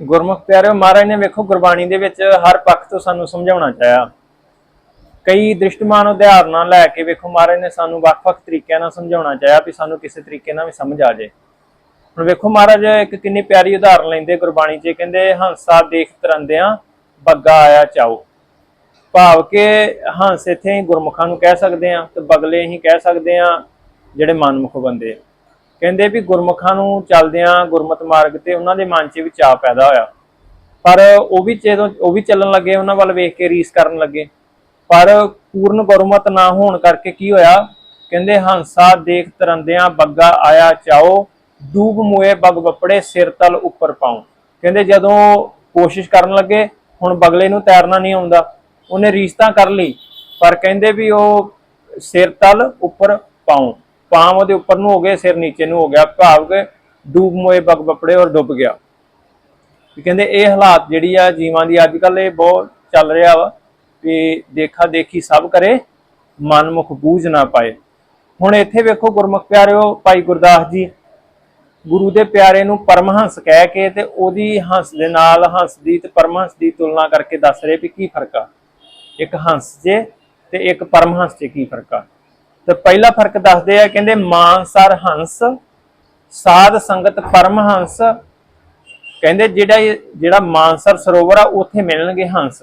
ਗੁਰਮੁਖ ਪਿਆਰਿਓ, ਮਹਾਰਾਜ ਨੇ ਵੇਖੋ ਗੁਰਬਾਣੀ ਦੇ ਵਿੱਚ ਹਰ ਪੱਖ ਤੋਂ ਸਾਨੂੰ ਸਮਝਾਉਣਾ ਚਾਹਿਆ। ਕਈ ਦ੍ਰਿਸ਼ਟਮਾਨ ਉਦਾਹਰਨਾਂ ਲੈ ਕੇ ਵੇਖੋ ਮਹਾਰਾਜ ਨੇ ਸਾਨੂੰ ਵੱਖ-ਵੱਖ ਤਰੀਕਿਆਂ ਨਾਲ ਸਮਝਾਉਣਾ ਚਾਹਿਆ ਵੀ ਸਾਨੂੰ ਕਿਸੇ ਤਰੀਕੇ ਨਾਲ ਵੀ ਸਮਝ ਆ ਜਾਏ। ਹੁਣ ਵੇਖੋ ਮਹਾਰਾਜ, ਇੱਕ ਕਿੰਨੀ ਪਿਆਰੀ ਉਦਾਹਰਨ ਲੈਂਦੇ ਗੁਰਬਾਣੀ 'ਚ, ਕਹਿੰਦੇ, ਹੰਸਾ ਦੇਖ ਤਰੰਦਿਆਂ, ਬੱਗਾ ਆਇਆ ਚਾਓ। ਭਾਵ ਕਿ ਹੰਸ ਇੱਥੇ ਹੀ ਗੁਰਮੁਖਾਂ ਨੂੰ ਕਹਿ ਸਕਦੇ ਆ ਤੇ ਬਗਲੇ ਹੀ ਕਹਿ ਸਕਦੇ ਆ ਜਿਹੜੇ ਮਨਮੁਖ ਬੰਦੇ ਆ। ਕਹਿੰਦੇ ਵੀ ਗੁਰਮੁਖਾਂ ਨੂੰ ਚੱਲਦਿਆਂ ਗੁਰਮਤ ਮਾਰਗ ਤੇ ਉਹਨਾਂ ਦੇ ਮਨ 'ਚ ਵੀ ਚਾਅ ਪੈਦਾ ਹੋਇਆ। ਪਰ ਉਹ ਵੀ ਜਦੋਂ, ਉਹ ਵੀ ਚੱਲਣ ਲੱਗੇ, ਉਹਨਾਂ ਵੱਲ ਵੇਖ ਕੇ ਰੀਸ ਕਰਨ ਲੱਗੇ। ਪਰ ਪੂਰਨ ਗੁਰਮਤ ਨਾ ਹੋਣ ਕਰਕੇ ਕੀ ਹੋਇਆ? ਕਹਿੰਦੇ ਹੰਸਾ ਦੇਖ ਤਰੰਦਿਆਂ ਬੱਗਾ ਆਇਆ ਚਾਓ, ਡੂਬ ਮੋਏ ਬਗ ਬੱਪੜੇ ਸਿਰ ਤਲ ਉੱਪਰ ਪਾਉ। ਕਹਿੰਦੇ ਜਦੋਂ ਕੋਸ਼ਿਸ਼ ਕਰਨ ਲੱਗੇ, ਹੁਣ ਬਗਲੇ ਨੂੰ ਤੈਰਨਾ ਨਹੀਂ ਆਉਂਦਾ। ਉਹਨੇ ਰੀਸ ਤਾਂ ਕਰ ਲਈ, ਪਰ ਕਹਿੰਦੇ ਵੀ ਉਹ ਸਿਰ ਤਲ ਉੱਪਰ ਪਾਉ। ਪਾਮ ਉਹਦੇ ਉੱਪਰ ਨੂੰ ਹੋ ਗਏ, ਸਿਰ ਨੀਚੇ ਨੂੰ ਹੋ ਗਿਆ ਭਾਵ ਕਿ ਡੂਬ ਮੋਏ ਬਗ ਬੱਪੜੇ ਔਰ ਡੁੱਬ ਗਿਆ। ਕਹਿੰਦੇ ਇਹ ਹਾਲਾਤ ਜਿਹੜੀ ਆ ਜੀਵਾਂ ਦੀ ਅੱਜ ਕੱਲ ਇਹ ਬਹੁਤ ਚੱਲ ਰਿਹਾ ਵਾ ਵੀ ਦੇਖਾ ਦੇਖੀ ਸਭ ਕਰੇ ਮਨਮੁਖ ਬੂਝ ਨਾ ਪਾਏ। ਹੁਣ ਇੱਥੇ ਵੇਖੋ ਗੁਰਮੁਖ ਪਿਆਰਿਓ, ਭਾਈ ਗੁਰਦਾਸ ਜੀ, ਗੁਰੂ ਦੇ ਪਿਆਰੇ ਨੂੰ ਪਰਮਹੰਸ ਕਹਿ ਕੇ ਤੇ ਉਹਦੀ ਹੰਸ ਦੇ ਨਾਲ ਹੰਸ ਦੀ ਤੇ ਪਰਮਹੰਸ ਦੀ ਤੁਲਨਾ ਕਰਕੇ ਦੱਸ ਰਹੇ ਵੀ ਕੀ ਫ਼ਰਕ ਆ? ਇੱਕ ਹੰਸ 'ਚ ਤੇ ਇੱਕ ਪਰਮਹੰਸ 'ਚ ਕੀ ਫ਼ਰਕ ਆ? ਤੇ ਪਹਿਲਾ ਫ਼ਰਕ ਦੱਸਦੇ ਆ, ਕਹਿੰਦੇ ਮਾਨਸਰ ਹੰਸ, ਸਾਧ ਸੰਗਤ ਪਰਮਹੰਸ ਕਹਿੰਦੇ ਜਿਹੜਾ ਜਿਹੜਾ ਮਾਨਸਰ ਸਰੋਵਰ ਆ, ਉੱਥੇ ਮਿਲਣਗੇ ਹੰਸ।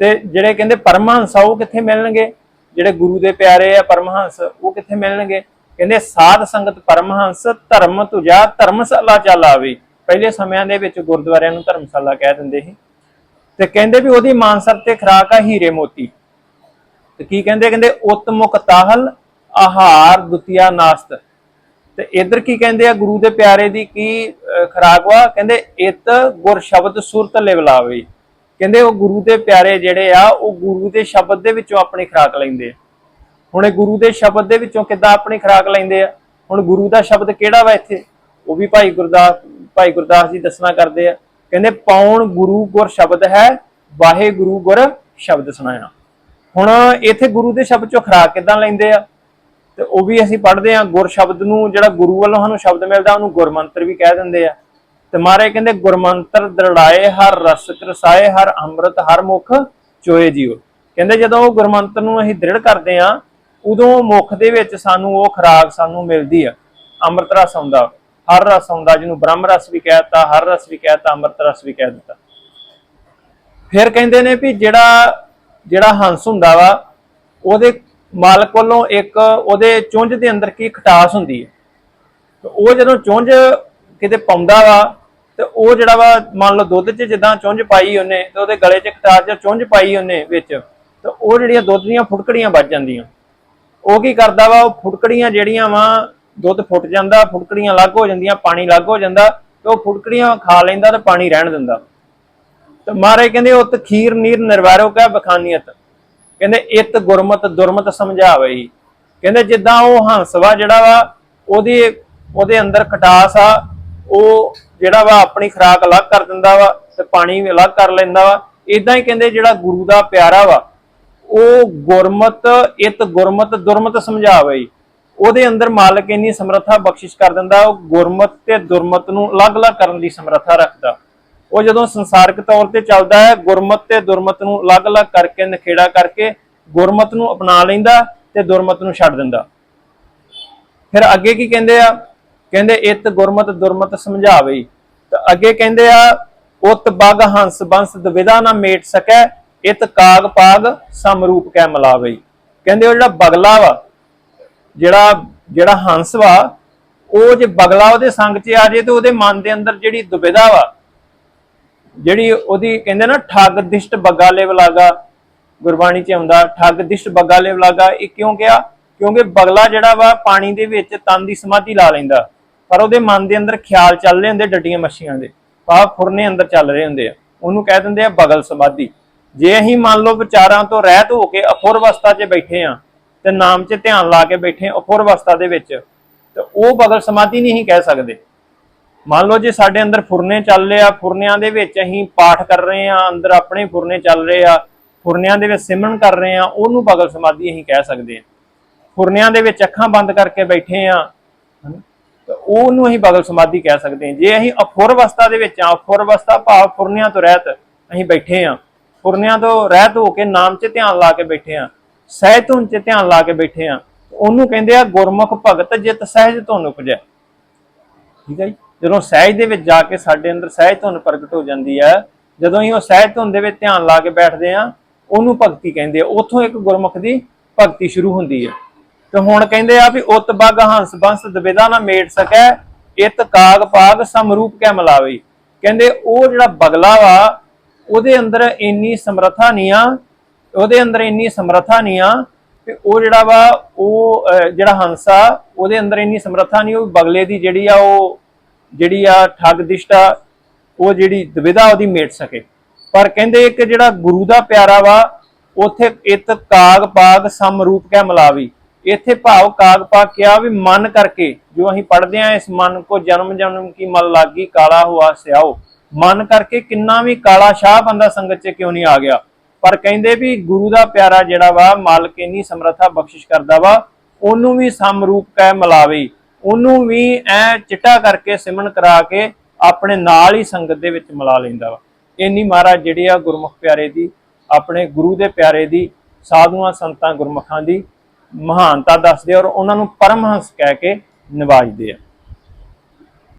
ਤੇ ਜਿਹੜੇ ਕਹਿੰਦੇ ਪਰਮਹੰਸ ਆ, ਉਹ ਕਿੱਥੇ ਮਿਲਣਗੇ? ਜਿਹੜੇ ਗੁਰੂ ਦੇ ਪਿਆਰੇ ਆ ਪਰਮਹੰਸ ਉਹ ਕਿੱਥੇ ਮਿਲਣਗੇ? ਕਹਿੰਦੇ ਸਾਧ ਸੰਗਤ ਪਰਮਹੰਸ ਧਰਮ ਤੁਜਾ, ਧਰਮਸ਼ਾਲਾ ਚੱਲ ਆਵੇ। ਪਹਿਲੇ ਸਮਿਆਂ ਦੇ ਵਿੱਚ ਗੁਰਦੁਆਰਿਆਂ ਨੂੰ ਧਰਮਸ਼ਾਲਾ ਕਹਿ ਦਿੰਦੇ ਸੀ। ਤੇ ਕਹਿੰਦੇ ਵੀ ਉਹਦੀ ਮਾਨਸਰ ਤੇ ਖਰਾਕ ਆ ਹੀਰੇ ਮੋਤੀ। ਤੇ ਕੀ ਕਹਿੰਦੇ ਕਹਿੰਦੇ ਉਤਮੁਖ ਤਾਹਲ ਆਹਾਰ ਦੁਤੀਆ ਨਾਸਤ। ਤੇ ਇਧਰ ਕੀ ਕਹਿੰਦੇ ਆ ਗੁਰੂ ਦੇ ਪਿਆਰੇ ਦੀ ਕੀ ਅਹ, ਖੁਰਾਕ ਕਹਿੰਦੇ ਇਤ ਗੁਰ ਸ਼ਬਦ ਸੁਰਤ ਲਿਵਲਾਵੇ ਕਹਿੰਦੇ ਉਹ ਗੁਰੂ ਦੇ ਪਿਆਰੇ ਜਿਹੜੇ ਆ ਉਹ ਗੁਰੂ ਦੇ ਸ਼ਬਦ ਦੇ ਵਿੱਚੋਂ ਆਪਣੀ ਖੁਰਾਕ ਲੈਂਦੇ ਆ। ਹੁਣ ਇਹ ਗੁਰੂ ਦੇ ਸ਼ਬਦ ਦੇ ਵਿੱਚੋਂ ਕਿੱਦਾਂ ਆਪਣੀ ਖੁਰਾਕ ਲੈਂਦੇ ਆ? ਹੁਣ ਗੁਰੂ ਦਾ ਸ਼ਬਦ ਕਿਹੜਾ ਵਾ ਇੱਥੇ? ਉਹ ਵੀ ਭਾਈ ਗੁਰਦਾਸ ਭਾਈ ਗੁਰਦਾਸ ਜੀ ਦੱਸਣਾ ਕਰਦੇ ਆ। ਕਹਿੰਦੇ ਪੌਣ ਗੁਰੂ ਗੁਰ ਸ਼ਬਦ ਹੈ ਵਾਹਿਗੁਰੂ ਗੁਰ ਸ਼ਬਦ ਸੁਣਾਇਆ। ਹੁਣ ਇੱਥੇ ਗੁਰੂ ਦੇ ਸ਼ਬਦ ਚੋਂ ਖੁਰਾਕ ਕਿੱਦਾਂ ਲੈਂਦੇ ਆ? ਤੇ ਉਹ ਵੀ ਅਸੀਂ ਪੜ੍ਹਦੇ ਆ ਗੁਰ ਸ਼ਬਦ ਨੂੰ ਜਿਹੜਾ ਗੁਰੂ ਵੱਲੋਂ ਸਾਨੂੰ ਸ਼ਬਦ ਮਿਲਦਾ, ਉਹਨੂੰ ਗੁਰਮੰਤਰ ਵੀ ਕਹਿ ਦਿੰਦੇ ਆ। ਤੇ ਮਾਰੇ ਕਹਿੰਦੇ, ਗੁਰਮੰਤਰ ਦਰੜਾਏ ਹਰ ਰਸ ਰਸਾਏ ਹਰ ਅੰਮ੍ਰਿਤ ਹਰ ਮੁਖ ਚੋਏ ਜੀਵ ਕਹਿੰਦੇ, ਜਦੋਂ ਉਹ ਗੁਰਮੰਤਰ ਨੂੰ ਅਸੀਂ ਦ੍ਰਿੜ ਕਰਦੇ ਆ ਉਦੋਂ ਮੁਖ ਦੇ ਵਿੱਚ ਸਾਨੂੰ ਉਹ ਖੁਰਾਕ ਸਾਨੂੰ ਮਿਲਦੀ ਆ, ਅੰਮ੍ਰਿਤ ਰਸ ਆਉਂਦਾ। ਹਰ ਰਸ ਆਉਂਦਾ, ਜਿਹਨੂੰ ਬ੍ਰਹਮ ਰਸ ਵੀ ਕਹਿਤਾ ਹਰ ਰਸ ਵੀ ਕਹਿਤਾ ਅੰਮ੍ਰਿਤ ਰਸ ਵੀ ਕਹਿ ਦਿੱਤਾ। ਫਿਰ ਕਹਿੰਦੇ ਨੇ ਵੀ ਜਿਹੜਾ ਜਿਹੜਾ ਹੰਸ ਹੁੰਦਾ ਵਾ, ਉਹਦੇ ਮਾਲਕ ਵੱਲੋਂ ਇੱਕ ਉਹਦੇ ਚੁੰਝ ਦੇ ਅੰਦਰ ਕੀ ਖਟਾਸ ਹੁੰਦੀ ਹੈ। ਉਹ ਜਦੋਂ ਚੁੰਝ ਕਿਤੇ ਪਾਉਂਦਾ ਵਾ, ਤੇ ਉਹ ਜਿਹੜਾ ਵਾ, ਮੰਨ ਲਓ ਦੁੱਧ 'ਚ ਜਿੱਦਾਂ ਚੁੰਝ ਪਾਈ ਉਹਨੇ, ਤੇ ਉਹਦੇ ਗਲੇ 'ਚ ਖਟਾਸ ਜਾਂ ਚੁੰਝ ਪਾਈ ਉਹਨੇ ਵਿੱਚ, ਤੇ ਉਹ ਜਿਹੜੀਆਂ ਦੁੱਧ ਦੀਆਂ ਫੁਟਕੜੀਆਂ ਵੱਜ ਜਾਂਦੀਆਂ। ਉਹ ਕੀ ਕਰਦਾ ਵਾ, ਉਹ ਫੁਟਕੜੀਆਂ ਜਿਹੜੀਆਂ ਵਾ, ਦੁੱਧ ਫੁੱਟ ਜਾਂਦਾ, ਫੁਟਕੜੀਆਂ ਅਲੱਗ ਹੋ ਜਾਂਦੀਆਂ, ਪਾਣੀ ਅਲੱਗ ਹੋ ਜਾਂਦਾ, ਤੇ ਉਹ ਫੁਟਕੜੀਆਂ ਖਾ ਲੈਂਦਾ ਤੇ ਪਾਣੀ ਰਹਿਣ ਦਿੰਦਾ। ਤੇ ਮਹਾਰਾਜ ਕਹਿੰਦੇ ਉਤ ਖੀਰ ਨੀਰ ਨਿਰਵੈਰੋ ਕਾ ਬਖਾਨੀਅਤ। ਕਹਿੰਦੇ ਇਤ ਗੁਰਮਤ ਦੁਰਮਤ ਸਮਝਾਵੇ ਕਹਿੰਦੇ ਜਿੱਦਾਂ ਉਹ ਹੰਸਵਾ ਜਿਹੜਾ ਵਾ, ਉਹਦੀ ਉਹਦੇ ਅੰਦਰ ਖਟਾਸ ਆ, ਉਹ ਜਿਹੜਾ ਵਾ ਆਪਣੀ ਖੁਰਾਕ ਅਲੱਗ ਕਰ ਦਿੰਦਾ ਵਾ ਤੇ ਪਾਣੀ ਵੀ ਅਲੱਗ ਕਰ ਲੈਂਦਾ ਵਾ। ਇਦਾਂ ਹੀ ਕਹਿੰਦੇ ਜਿਹੜਾ ਗੁਰੂ ਦਾ ਪਿਆਰਾ ਵਾ, ਉਹ ਗੁਰਮਤ, ਇਤ ਗੁਰਮਤ ਦੁਰਮਤ ਸਮਝਾਵੇ ਉਹਦੇ ਅੰਦਰ ਮਾਲਕ ਇੰਨੀ ਸਮਰੱਥਾ ਬਖਸ਼ਿਸ਼ ਕਰ ਦਿੰਦਾ, ਉਹ ਗੁਰਮਤ ਤੇ ਦੁਰਮਤ ਨੂੰ ਅਲੱਗ-ਅਲੱਗ ਕਰਨ ਦੀ ਸਮਰੱਥਾ ਰੱਖਦਾ। ਉਹ ਜਦੋਂ ਸੰਸਾਰਕ ਤੌਰ ਤੇ ਚੱਲਦਾ ਹੈ, ਗੁਰਮਤ ਤੇ ਦੁਰਮਤ ਨੂੰ ਅਲੱਗ-ਅਲੱਗ ਕਰਕੇ, ਨਖੇੜਾ ਕਰਕੇ ਗੁਰਮਤ ਨੂੰ ਅਪਣਾ ਲੈਂਦਾ ਤੇ ਦੁਰਮਤ ਨੂੰ ਛੱਡ ਦਿੰਦਾ। ਫਿਰ ਅੱਗੇ ਕੀ ਕਹਿੰਦੇ ਆ? ਕਹਿੰਦੇ, ਇਤ ਗੁਰਮਤ ਦੁਰਮਤ ਸਮਝਾਵੇ। ਤੇ ਅੱਗੇ ਕਹਿੰਦੇ ਆ, ਉਤ ਬਗ ਹੰਸ ਬੰਸ ਦਵਿਦਾ ਨਾ ਮੇਟ ਸਕੈ, ਇਤ ਕਾਗ ਪਾਗ ਸਮਰੂਪ ਕੈ ਮਲਾਵੇ। ਕਹਿੰਦੇ ਉਹ ਜਿਹੜਾ ਬਗਲਾ ਵਾ, ਜਿਹੜਾ ਜਿਹੜਾ ਹੰਸ ਵਾ, ਉਹ ਜੇ ਬਗਲਾ ਉਹਦੇ ਸੰਗ 'ਚ ਆ ਜੇ ਤੇ ਉਹਦੇ ਮਨ ਦੇ ਅੰਦਰ ਜਿਹੜੀ ਦੁਬਿਧਾ ਵਾ ਜਿਹੜੀ ਉਹਦੀ ਕਹਿੰਦੇ ਨਾ, ਠੱਗ ਦਿਸ਼ਟ ਬੱਗਾ ਲੇਵ ਗੁਰਬਾਣੀ 'ਚ ਆਉਂਦਾ, ਠੱਗ ਦਿਸ਼ਟ ਬੱਗਾ ਲੇਵ ਇਹ ਕਿਉਂ ਕਿਹਾ? ਕਿਉਂਕਿ ਬਗਲਾ ਜਿਹੜਾ ਵਾ, ਪਾਣੀ ਦੇ ਵਿੱਚ ਤਨ ਦੀ ਸਮਾਧੀ ਲਾ ਲੈਂਦਾ। ਪਰ ਉਹਦੇ ਮਨ ਦੇ ਅੰਦਰ ਖਿਆਲ ਚੱਲ ਰਹੇ ਹੁੰਦੇ ਡੱਡੀਆਂ ਮੱਛੀਆਂ ਦੇ। ਪਾ ਫੁਰਨੇ ਅੰਦਰ ਚੱਲ ਰਹੇ ਹੁੰਦੇ ਆ। ਉਹਨੂੰ ਕਹਿ ਦਿੰਦੇ ਆ ਬਗਲ ਸਮਾਧੀ। ਜੇ ਅਸੀਂ ਮੰਨ ਲਓ ਵਿਚਾਰਾਂ ਤੋਂ ਰਹਿਤ ਹੋ ਕੇ ਅਫੁਰ ਅਵਸਥਾ 'ਚ ਬੈਠੇ ਆ, ਤੇ ਨਾਮ 'ਚ ਧਿਆਨ ਲਾ ਕੇ ਬੈਠੇ ਆ ਅਫੁਰ ਅਵਸਥਾ ਦੇ ਵਿੱਚ, ਤੇ ਉਹ ਬਗਲ ਸਮਾਧੀ ਨਹੀਂ ਅਸੀਂ ਕਹਿ ਸਕਦੇ। ਮੰਨ ਲਓ ਜੇ ਸਾਡੇ ਅੰਦਰ ਫੁਰਨੇ ਚੱਲ ਰਹੇ ਆ, ਫੁਰਨਿਆਂ ਦੇ ਵਿੱਚ ਅਸੀਂ ਪਾਠ ਕਰ ਰਹੇ ਆ, ਅੰਦਰ ਆਪਣੇ ਫੁਰਨੇ ਚੱਲ ਰਹੇ ਆ, ਫੁਰਨਿਆਂ ਦੇ ਵਿੱਚ ਸਿਮਰਨ ਕਰ ਰਹੇ ਆ, ਉਹਨੂੰ ਬਗਲ ਸਮਾਧੀ ਅਸੀਂ ਕਹਿ ਸਕਦੇ ਆ ਫੁਰਨਿਆਂ ਦੇ ਵਿੱਚ ਅੱਖਾਂ ਬੰਦ ਕਰਕੇ ਬੈਠੇ ਆ, ਹਨਾ? ਉਹਨੂੰ ਅਸੀਂ ਬਗਲ ਸਮਾਧੀ ਕਹਿ ਸਕਦੇ ਹਾਂ। ਜੇ ਅਸੀਂ ਅਫੁਰ ਅਵਸਥਾ ਦੇ ਵਿੱਚ ਆ ਅਫੁਰ ਅਵਸਥਾ ਭਾਵ ਫੁਰਨਿਆਂ ਤੋਂ ਰਹਿਤ ਅਸੀਂ ਬੈਠੇ ਆ, ਫੁਰਨਿਆਂ ਤੋਂ ਰਹਿਤ ਹੋ ਕੇ ਨਾਮ 'ਚ ਧਿਆਨ ਲਾ ਕੇ ਬੈਠੇ ਆ ਸਹਿਜ ਧੁਨ 'ਚ ਧਿਆਨ ਲਾ ਕੇ ਬੈਠੇ ਆ, ਉਹਨੂੰ ਕਹਿੰਦੇ ਆ ਗੁਰਮੁਖ ਭਗਤ ਜਿਤ ਸਹਿਜ ਧੁਨ ਉਪਜੈ। ਠੀਕ ਹੈ ਜੀ? ਜਦੋਂ ਸਹਿਜ ਦੇ ਵਿੱਚ ਜਾ ਕੇ ਸਾਡੇ ਅੰਦਰ ਸਹਿਜ ਧੁਨ ਪ੍ਰਗਟ ਹੋ ਜਾਂਦੀ ਹੈ, ਜਦੋਂ ਅਸੀਂ ਉਹ ਸਹਿਜ ਧੁਨ ਦੇ ਵਿੱਚ ਧਿਆਨ ਲਾ ਕੇ ਬੈਠਦੇ ਆ ਉਹਨੂੰ ਭਗਤੀ ਕਹਿੰਦੇ ਆ। ਉੱਥੋਂ ਇੱਕ ਗੁਰਮੁਖ ਦੀ ਭਗਤੀ ਸ਼ੁਰੂ ਹੁੰਦੀ ਹੈ। ਤੇ ਹੁਣ ਕਹਿੰਦੇ ਆ ਵੀ ਉਤ ਬਗ ਹੰਸ ਬੰਸ ਦਬੇਦਾ ਨਾ ਮੇਟ ਸਕੈ, ਇਤ ਕਾਗ ਪਾਗ ਸਮਰੂਪ ਕੈ ਮਲਾਵੇ ਕਹਿੰਦੇ ਉਹ ਜਿਹੜਾ ਬਗਲਾ ਵਾ, ਉਹਦੇ ਅੰਦਰ ਇੰਨੀ ਸਮਰੱਥਾ ਨਹੀਂ ਆ, ਉਹਦੇ ਅੰਦਰ ਇੰਨੀ ਸਮਰੱਥਾ ਨਹੀਂ ਆ ਕਿ ਉਹ ਜਿਹੜਾ ਵਾ, ਉਹ ਜਿਹੜਾ ਹੰਸ ਆ, ਉਹਦੇ ਅੰਦਰ ਇੰਨੀ ਸਮਰੱਥਾ ਨਹੀਂ, ਉਹ ਬਗਲੇ ਦੀ ਜਿਹੜੀ ਆ, ਉਹ ਜਿਹੜੀ ਆ ਠੱਗ ਦਿਸ਼ਟਾ, ਉਹ ਜਿਹੜੀ ਦੁਵਿਧਾ ਉਹਦੀ ਮੇਟ ਸਕੇ। ਪਰ ਕਹਿੰਦੇ ਇੱਕ ਜਿਹੜਾ ਗੁਰੂ ਦਾ ਪਿਆਰਾ ਵਾ, ਉਥੇ ਇਤ ਕਾਗ ਪਾਗ ਸਮਰੂਪ ਕੈ ਮਲਾਵੀ। ਇੱਥੇ ਭਾਵ ਕਾਗ ਪਾਗ ਕਿਹਾ ਵੀ ਮਨ ਕਰਕੇ, ਜੋ ਅਸੀਂ ਪੜ੍ਹਦੇ ਆ ਇਸ ਮਨ ਕੋ ਜਨਮ ਜਨਮ ਕੀ ਮਲ ਲਾਗੀ, ਕਾਲਾ ਹੁਆ ਸਿਆਓ। ਮਨ ਕਰਕੇ ਕਿੰਨਾ ਵੀ ਕਾਲਾ ਸ਼ਾਹ ਬੰਦਾ ਸੰਗਤ 'ਚ ਕਿਉਂ ਨਹੀਂ ਆ ਗਿਆ? ਪਰ ਕਹਿੰਦੇ ਵੀ ਗੁਰੂ ਦਾ ਪਿਆਰਾ ਜਿਹੜਾ ਵਾ, ਮਾਲਕ ਇੰਨੀ ਸਮਰੱਥਾ ਬਖਸ਼ਿਸ਼ ਕਰਦਾ ਵਾ, ਉਹਨੂੰ ਵੀ ਸਮਰੂਪ ਕੈ ਮਲਾਵੇ। ਉਹਨੂੰ ਵੀ ਐ ਚਿੱਟਾ ਕਰਕੇ ਸਿਮਨ ਕਰਾ ਕੇ ਆਪਣੇ ਨਾਲ ਹੀ ਸੰਗਤ ਦੇ ਵਿੱਚ ਮਿਲਾ ਲੈਂਦਾ ਵਾ। ਇੰਨੀ ਮਹਾਰਾਜ ਜਿਹੜੀ ਆ ਗੁਰਮੁਖ ਪਿਆਰੇ ਦੀ, ਆਪਣੇ ਗੁਰੂ ਦੇ ਪਿਆਰੇ ਦੀ, ਸਾਧੂਆਂ, ਸੰਤਾਂ, ਗੁਰਮੁਖਾਂ ਦੀ ਮਹਾਨਤਾ ਦੱਸਦੇ ਔਰ ਉਹਨਾਂ ਨੂੰ ਪਰਮਹੰਸ ਕਹਿ ਕੇ ਨਿਵਾਜਦੇ ਆ।